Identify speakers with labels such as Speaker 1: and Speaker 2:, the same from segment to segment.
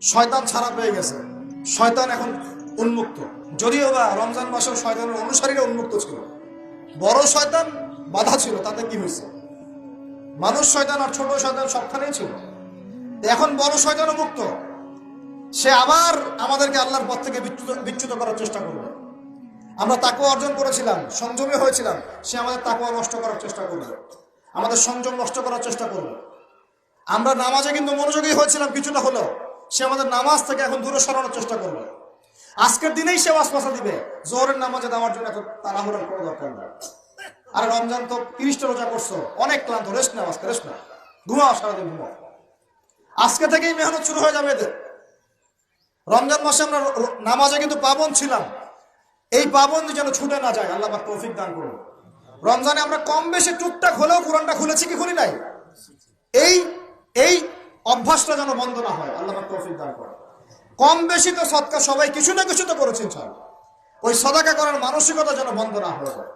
Speaker 1: শয়তান ছাড়া পেয়ে গেছে। শয়তান এখন উন্মুক্ত। যদিও বা রমজান মাসেও শয়তানের অনুসারীরা উন্মুক্ত ছিল। বড় শয়তান বাধা ছিল, তাতে কি হয়েছে? মানুষ শয়তান আর ছোট শয়তান সবখানেই ছিল। এখন বড় শয়তানও মুক্ত। সে আবার আমাদেরকে আল্লাহর পথ থেকে বিচ্যুত বিচ্যুত করার চেষ্টা করবে। আমরা তাকুয়া অর্জন করেছিলাম, সংযমী হয়েছিলাম। সে আমাদের তাকুয়া নষ্ট করার চেষ্টা করবে। আমাদের সংযম নষ্ট করার চেষ্টা করবে। আমরা নামাজে কিন্তু মনোযোগী হয়েছিলাম কিছুটা হলেও। সে আমাদের নামাজ থেকে এখন দূরে সরানোর চেষ্টা করবে। আজকের দিনেই সে ওয়াসপাসা দিবে। জোহরের নামাজে দেওয়ার জন্য এত তাড়াহুড়ার কোনো দরকার নেই। আর রমজান তো তিরিশটা রোজা করছ, অনেক ক্লান্ত, রেস্ট নাও আজকে, রেস্ট ঘুমাও, সারাদিন ঘুমাও। আজকে থেকেই মেহনত শুরু হয়ে যাবে এদের। রমজান মাসে আমরা নামাজে কিন্তু পাবন ছিলাম। এই পাবন যেন ছুটে না যায়, আল্লাহ পাক তৌফিক দান করুন। রমজানে আমরা কম বেশি টুকটাক হলেও কোরআনটা খুলেছি কি খুলি নাই? এই এই অভ্যাসটা যেন বন্ধ না হয়। আল্লাহ তৌফিক দান করুন। কম বেশি তো সৎকার সবাই কিছু না কিছু তো করেছেন ইনশাআল্লাহ। ওই সদাকা করার মানসিকতা যেন বন্ধ না হয়ে যায়।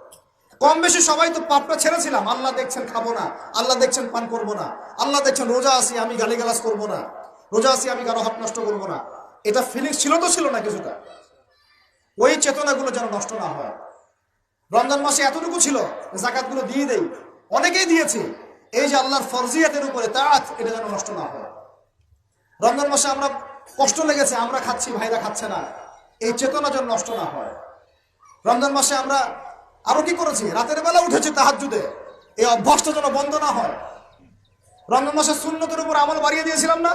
Speaker 1: কম বেশি সবাই তো পাপটা ছেড়েছিলাম। আল্লাহ দেখছেন খাব না। আল্লাহ দেখছেন পান করব না। আল্লাহ দেখছেন রোজা আসি আমি গালিগালাজ করব না। রোজা আসি আমি কারও হাত নষ্ট করব না। এটা ফিলিংস ছিল তো ছিল না কিছুটা। ওই চেতনাগুলো যেন নষ্ট না হয়। রমজান মাসে এতটুকু ছিল জাকাতগুলো দিয়ে দেই। অনেকেই দিয়েছি। এই যে আল্লাহর ফরজিয়াতের উপরে তাঁত এটা যেন নষ্ট না হয়। রমজান মাসে আমরা কষ্ট লেগেছে, আমরা খাচ্ছি, ভাইরা খাচ্ছে না। এই চেতনা যেন নষ্ট না হয়। রমজান মাসে আমরা আরও কি করেছি? রাতের বেলা উঠেছি তাহার তাহাজুদে এই অভ্যাসটা যেন বন্ধ না হয়। রমজান মাসে শূন্যতের উপর আমল বাড়িয়ে দিয়েছিলাম না?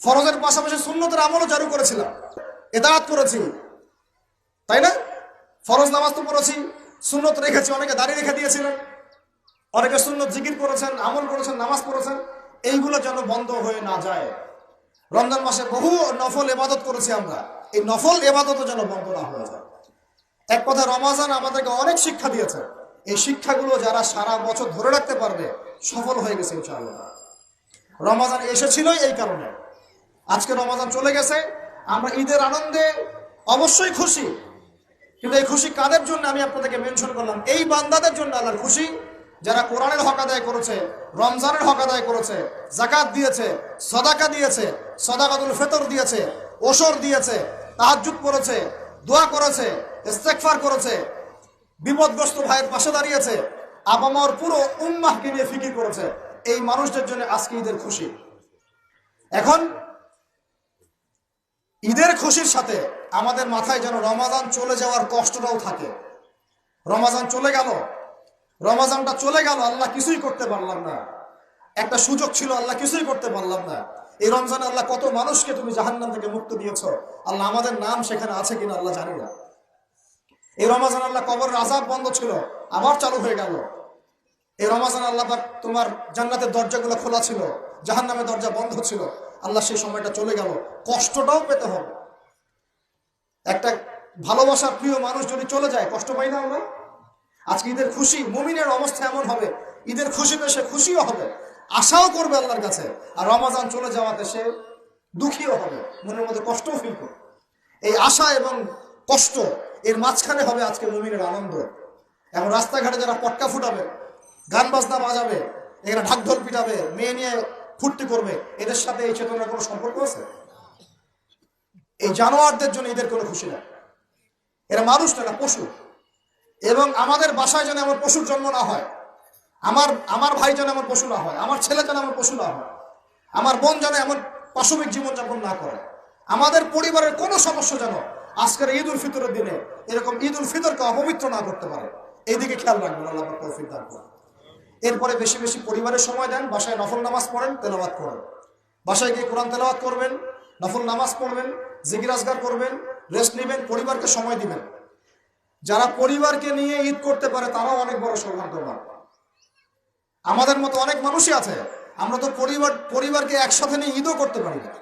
Speaker 1: ফরজের পাশাপাশি শূন্যতের আমলও চালু করেছিলাম। এদাত করেছি। তাই না? ফরজ নামাজ তো পড়েছি, সুন্নত রেখেছি, অনেকে দাঁড়িয়ে রেখে দিয়েছিলেন। অনেকে সুন্নত জিকির করেছেন, আমল করেছেন, নামাজ পড়েছেন, এইগুলো যেন বন্ধ হয়ে না যায়। রমজান মাসে বহু নফল এবাদত করেছি আমরা। এই নফল এবাদতও যেন বন্ধ না হয়ে যায়। এক কথা, রমাজান আমাদেরকে অনেক শিক্ষা দিয়েছে। এই শিক্ষাগুলো যারা সারা বছর ধরে রাখতে পারবে, সফল হয়ে গেছে ইনশাআল্লাহ। রমাজান এসেছিলই এই কারণে। আজকে রমাজান চলে গেছে। আমরা ঈদের আনন্দে অবশ্যই খুশি। কিন্তু এই খুশি কাদের জন্য আমি আপনাদেরকে মেনশন করলাম? এই বান্দাদের জন্য আল্লাহর খুশি যারা কোরআনের হক আদায় করেছে, রমজানের হক আদায় করেছে জাকাত দিয়েছে, সদাকা দিয়েছে, সদাকাতুল ফেতর দিয়েছে, ওসর দিয়েছে, তাহাজ্জুদ করেছে, দোয়া করেছে ইস্তেকফার করেছে, বিপদগ্রস্ত ভাইয়ের পাশে দাঁড়িয়েছে আবামার পুরো উম্মাহকে নিয়ে ফিকির করেছে, এই মানুষদের জন্য আজকে ঈদের খুশি। এখন ঈদের খুশির সাথে আমাদের মাথায় যেন রমাজান চলে যাওয়ার কষ্টটাও থাকে। রমাজান চলে গেল রমাজানটা চলে গেল, আল্লাহ কিছুই করতে পারলাম না। একটা সুযোগ ছিল, আল্লাহ কিছুই করতে পারলাম না। এই রমজানে আল্লাহ কত মানুষকে তুমি জাহান্নাম থেকে মুক্ত দিয়েছ। আল্লাহ আমাদের নাম সেখানে আছে কিনা আল্লাহ জানি না। এই রমাজান আল্লাহ কবর আজাব বন্ধ ছিল, আবার চালু হয়ে গেল। এই রমাজান আল্লাহ তোমার জান্নাতের দরজাগুলো খোলা ছিল, জাহান্নামের দরজা বন্ধ ছিল। আল্লাহ সেই সময়টা চলে গেল, কষ্টটাও পেতে হবে। একটা ভালোবাসার প্রিয় মানুষ যদি চলে যায়, কষ্ট পাই না আমরা? আজকে ঈদের খুশি, মুমিনের অবস্থা এমন হবে, ঈদের খুশিতে সে খুশিও হবে, আশাও করবে আল্লাহর কাছে, আর রমাজান চলে যাওয়াতে সে দুঃখীও হবে, মনের মধ্যে কষ্টও ফিল করবে। এই আশা এবং কষ্ট, এর মাঝখানে হবে আজকে মুমিনের আনন্দ। এখন রাস্তাঘাটে যারা পটকা ফুটাবে, গান বাজনা বাজাবে, এখানে ঢাকঢোল পিটাবে, মেয়ে নিয়ে ফুর্তি করবে, এদের সাথে এই চেতনার কোনো সম্পর্ক আছে? এই জানোয়ারদের জন্য এদের কোনো খুশি না। এরা মানুষ না, এরা পশু। এবং আমাদের বাসায় যেন আমার পশুর জন্ম না হয়, আমার আমার ভাই যেন এমন পশু না হয়, আমার ছেলে যেন এমন পশু না হয়, আমার বোন যেন এমন পাশবিক জীবনযাপন না করে, আমাদের পরিবারের কোনো সমস্যা যেন আজকের ঈদ উল ফিতরের দিনে এরকম ঈদ উল ফিতরকে অপবিত্র না করতে পারে। এইদিকে খেয়াল রাখবেন, আল্লাহ তৌফিক দান করুন। এরপরে বেশি বেশি পরিবারের সময় দেন, বাসায় নফল নামাজ পড়েন, তেলাওয়াত করেন। বাসায় গিয়ে কোরআন তেলাওয়াত করবেন, নফল নামাজ পড়বেন জিগিরাজগার করবেন রেস্ট নেবেন, পরিবারকে সময় দিবেন। যারা পরিবারকে নিয়ে ঈদ করতে পারে, তারাও অনেক বড় সৌভাগ্যবান। আমাদের মতো অনেক মানুষই আছে, আমরা তো পরিবার, পরিবারকে একসাথে নিয়ে ঈদও করতে পারি না।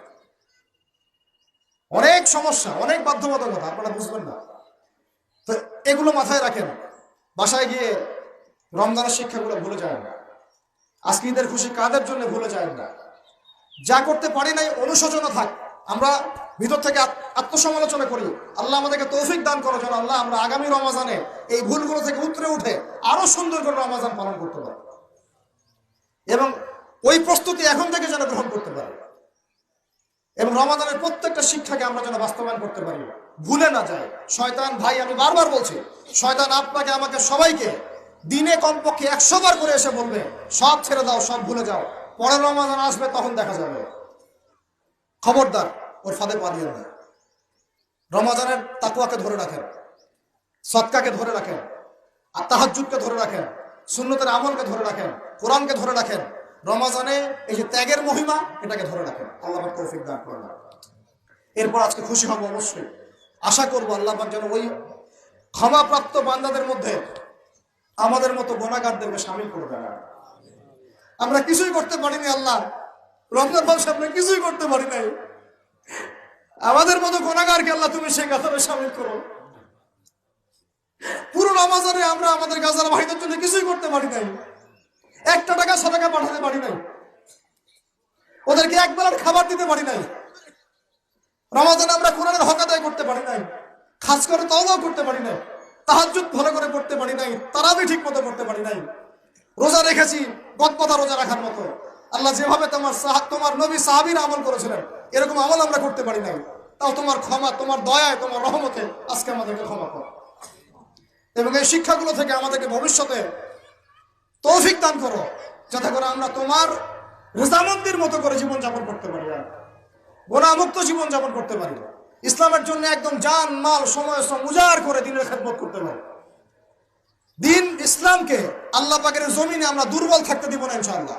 Speaker 1: অনেক সমস্যা, অনেক বাধ্যবাধকতা, আপনারা বুঝবেন না। তো এগুলো মাথায় রাখেন, বাসায় গিয়ে রমজানের শিক্ষাগুলো ভুলে যায় না। আজকে ঈদের খুশি কাদের জন্য ভুলে যায় না। যা করতে পারি নাই, অনুশোচনা থাক, আমরা ভিতর থেকে আত্মসমালোচনা করি। আল্লাহ আমাদেরকে তৌফিক দান করো যেন আল্লাহ আমরা আগামী রমাজানে এই ভুলগুলো থেকে উতরে উঠে আরও সুন্দর করে রমাজান পালন করতে পারি। এবং ওই প্রস্তুতি এখন থেকে যেন গ্রহণ করতে পারে। এবং রমাদানের প্রত্যেকটা শিক্ষাকে আমরা যেন বাস্তবায়ন করতে পারি। ভুলে না যায় শয়তান, ভাই, আমি বারবার বলছি, শয়তান আপনাকে, আমাকে সবাইকে দিনে কমপক্ষে একশো বার করে এসে বলবে, সব ছেড়ে দাও, সব ভুলে যাও। পরের রমাদান আসবে, তখন দেখা যাবে। খবরদার ওর ফাঁদে পা দিয়েন রমাজানের তাকুয়াকে ধরে রাখেন সৎকাকে ধরে রাখেন, আর তাহাজুদকে ধরে রাখেন, সুন্নতের আমলকে ধরে রাখেন, কোরআনকে ধরে রাখেন। রমাজানে এই যে ত্যাগের মহিমা, এটাকে ধরে রাখেন। আল্লাহ তৌফিক দান করেন। এরপর আজকে খুশি হব অবশ্যই। আশা করব আল্লাহ যেন ওই ক্ষমাপ্রাপ্ত বান্দাদের মধ্যে আমাদের মতো গোনাগারদেরকে সামিল করে দেন। আমরা কিছুই করতে পারিনি আল্লাহ। রমজান মাসে আমরা কিছুই করতে পারি নাই। আমাদের মতো গোনাগারকে আল্লাহ তুমি সেই কাতারে সামিল করো। পুরো রমাজানে আমরা আমাদের গাজার ভাইদের জন্য কিছুই করতে পারি নাই। একটা টাকা টাকা পাঠাতে পারি নাই। ওদেরকে এক বেলার খাবার দিতে পারি নাই। রমাজানে আমরা কোরআনের হক আদায় করতে পারি নাই। খাস করে তওবাও করতে পারি নাই। তাহাজ্জুদ ভালো করে করতে পারি নাই। তারাবি ঠিক মতো করতে পারি নাই। রোজা রেখেছি, গদপথা রোজা রাখার মতো। আল্লাহ যেভাবে তোমার তোমার নবী সাহাবীর আমল করেছিলেন, এরকম আমল আমরা করতে পারি নাই। তাও তোমার ক্ষমা, তোমার দয়ায়, তোমার রহমতে আজকে আমাদেরকে ক্ষমা করো। এবং এই শিক্ষাগুলো থেকে আমাদেরকে ভবিষ্যতে তৌফিক দান করো, যাতে করে আমরা তোমার রেজামন্দির মতো করে জীবনযাপন করতে পারি গোনামুক্ত জীবনযাপন করতে পারি। ইসলামের জন্য একদম জান, মাল, সময়, শ্রম উজাড় করে দিনের খেদমত করতে পারি। দিন ইসলামকে আল্লাহ পাকের জমিনে আমরা দুর্বল থাকতে দিব না ইনশাআল্লাহ।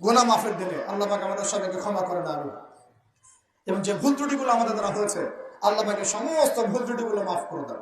Speaker 1: গোনা মাফের দিলে আল্লাহ পাক আমাদের সবাইকে ক্ষমা করে না এবং যে ভুল ত্রুটিগুলো আমাদের দ্বারা হয়েছে, আল্লাহ পাকে সমস্ত ভুল ত্রুটিগুলো মাফ করে দেন